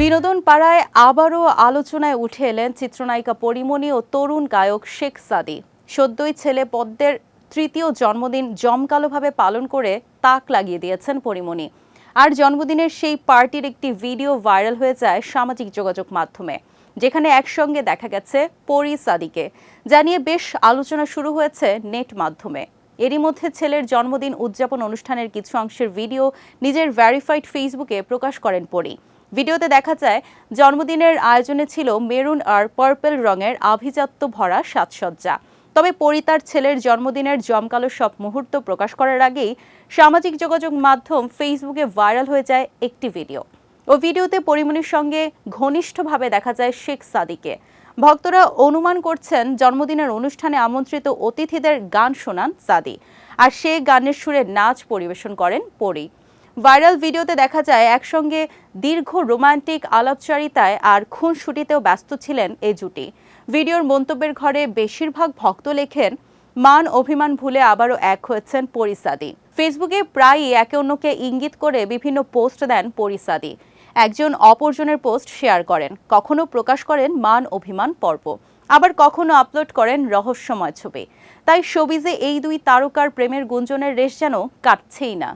বিনোদন পাড়ায় আবারও আলোচনায় উঠে এলেন চিত্রনায়িকা পরিমণি ও তরুণ গায়ক শেখ সাদি। সদ্যই ছেলে পদ্মের তৃতীয় জন্মদিন জমকালোভাবে পালন করে তাক লাগিয়ে দিয়েছেন পরিমণি। আর জন্মদিনের সেই পার্টির একটি ভিডিও ভাইরাল হয়ে যায় সামাজিক যোগাযোগ মাধ্যমে, যেখানে একসঙ্গে দেখা গেছে পরি সাদিকে। জানিয়ে বেশ আলোচনা শুরু হয়েছে নেট মাধ্যমে। এরই মধ্যে ছেলের জন্মদিন উদযাপন অনুষ্ঠানের কিছু অংশের ভিডিও নিজের ভ্যারিফাইড ফেসবুকে প্রকাশ করেন পরি। ভিডিওতে দেখা যায়, জন্মদিনের আয়োজনে ছিল মেরুন আর পার্পল রঙের আভিজাত্য ভরা সাজসজ্জা। তবে পরি তার ছেলের জন্মদিনের জমকালো সব মুহূর্ত প্রকাশ করার আগেই সামাজিক যোগাযোগ মাধ্যম ফেসবুকে ভাইরাল হয়ে যায় একটি ভিডিও। ও ভিডিওতে পরিমণির সঙ্গে ঘনিষ্ঠভাবে দেখা যায় শেখ সাদিকে। ভক্তরা অনুমান করছেন জন্মদিনের অনুষ্ঠানে আমন্ত্রিত অতিথিদের গান শোনান সাদি। আর সে গানের সুরে নাচ পরিবেশন করেন পরি। ভাইরাল ভিডিওতে দেখা যায়, একসঙ্গে দীর্ঘ রোমান্টিক আলাপচারিতায় আর খুনসুটিতেও ব্যস্ত ছিলেন এ জুটি। ভিডিওর মন্তব্যের ঘরে বেশিরভাগ ভক্ত লেখেন, মান অভিমান ভুলে আবারও এক হয়েছেন পরিসাদি ফেসবুকে প্রায়ই একে অন্যকে ইঙ্গিত করে বিভিন্ন পোস্ট দেন পরিসাদি একজন অপরজনের পোস্ট শেয়ার করেন। কখনো প্রকাশ করেন মান অভিমান পর্ব। আবার কখনো আপলোড করেন রহস্যময় ছবি। তাই শোবিজে এই দুই তারকার প্রেমের গুঞ্জনের রেশ যেন কাটছেই না।